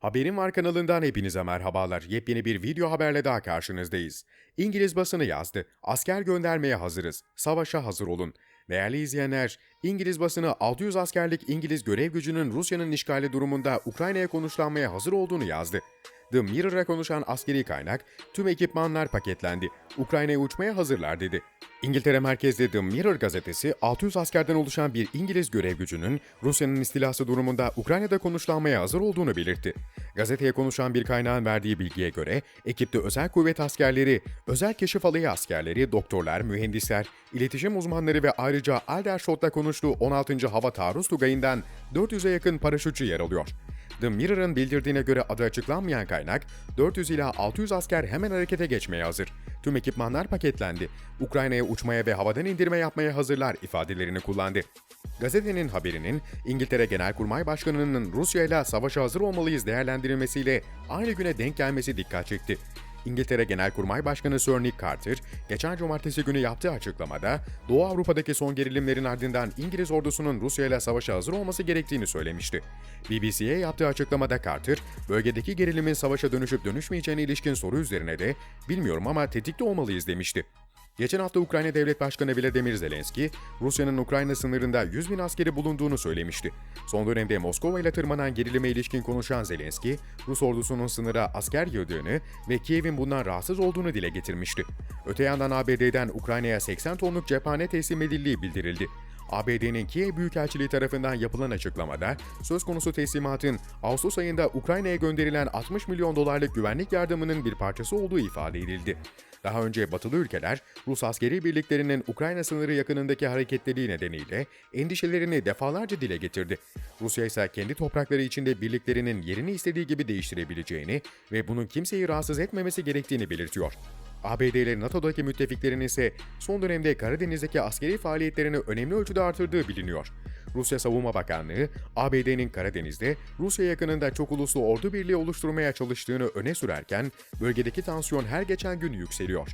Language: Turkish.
Haberim Var kanalından hepinize merhabalar. Yepyeni bir video haberle daha karşınızdayız. İngiliz basını yazdı. Asker göndermeye hazırız. Savaşa hazır olun. Değerli izleyenler, İngiliz basını 600 askerlik İngiliz görev gücünün Rusya'nın işgali durumunda Ukrayna'ya konuşlanmaya hazır olduğunu yazdı. The Mirror'a konuşan askeri kaynak, tüm ekipmanlar paketlendi. Ukrayna'ya uçmaya hazırlar dedi. İngiltere merkezli The Mirror gazetesi 600 askerden oluşan bir İngiliz görev gücünün Rusya'nın istilası durumunda Ukrayna'da konuşlanmaya hazır olduğunu belirtti. Gazeteye konuşan bir kaynağın verdiği bilgiye göre ekipte özel kuvvet askerleri, özel keşif alayı askerleri, doktorlar, mühendisler, iletişim uzmanları ve ayrıca Aldershot'ta konuştuğu 16. Hava Taarruz Tugayı'ndan 400'e yakın paraşütçü yer alıyor. The Mirror'ın bildirdiğine göre adı açıklanmayan kaynak, 400 ila 600 asker hemen harekete geçmeye hazır. Tüm ekipmanlar paketlendi. Ukrayna'ya uçmaya ve havadan indirme yapmaya hazırlar ifadelerini kullandı. Gazetenin haberinin İngiltere Genelkurmay Başkanı'nın Rusya ile savaşa hazır olmalıyız değerlendirilmesiyle aynı güne denk gelmesi dikkat çekti. İngiltere Genelkurmay Başkanı Sir Nick Carter, geçen cumartesi günü yaptığı açıklamada, Doğu Avrupa'daki son gerilimlerin ardından İngiliz ordusunun Rusya ile savaşa hazır olması gerektiğini söylemişti. BBC'ye yaptığı açıklamada Carter, bölgedeki gerilimin savaşa dönüşüp dönüşmeyeceğine ilişkin soru üzerine de "Bilmiyorum ama tetikte olmalıyız." demişti. Geçen hafta Ukrayna Devlet Başkanı Volodymyr Zelenski, Rusya'nın Ukrayna sınırında 100 bin askeri bulunduğunu söylemişti. Son dönemde Moskova ile tırmanan gerilime ilişkin konuşan Zelenski, Rus ordusunun sınıra asker yığdığını ve Kiev'in bundan rahatsız olduğunu dile getirmişti. Öte yandan ABD'den Ukrayna'ya 80 tonluk cephane teslim edildiği bildirildi. ABD'nin Kiev Büyükelçiliği tarafından yapılan açıklamada, söz konusu teslimatın Ağustos ayında Ukrayna'ya gönderilen 60 milyon dolarlık güvenlik yardımının bir parçası olduğu ifade edildi. Daha önce batılı ülkeler, Rus askeri birliklerinin Ukrayna sınırı yakınındaki hareketleri nedeniyle endişelerini defalarca dile getirdi. Rusya ise kendi toprakları içinde birliklerinin yerini istediği gibi değiştirebileceğini ve bunun kimseyi rahatsız etmemesi gerektiğini belirtiyor. ABD ile NATO'daki müttefiklerinin ise son dönemde Karadeniz'deki askeri faaliyetlerini önemli ölçüde artırdığı biliniyor. Rusya Savunma Bakanlığı, ABD'nin Karadeniz'de Rusya yakınında çok uluslu ordu birliği oluşturmaya çalıştığını öne sürerken, bölgedeki tansiyon her geçen gün yükseliyor.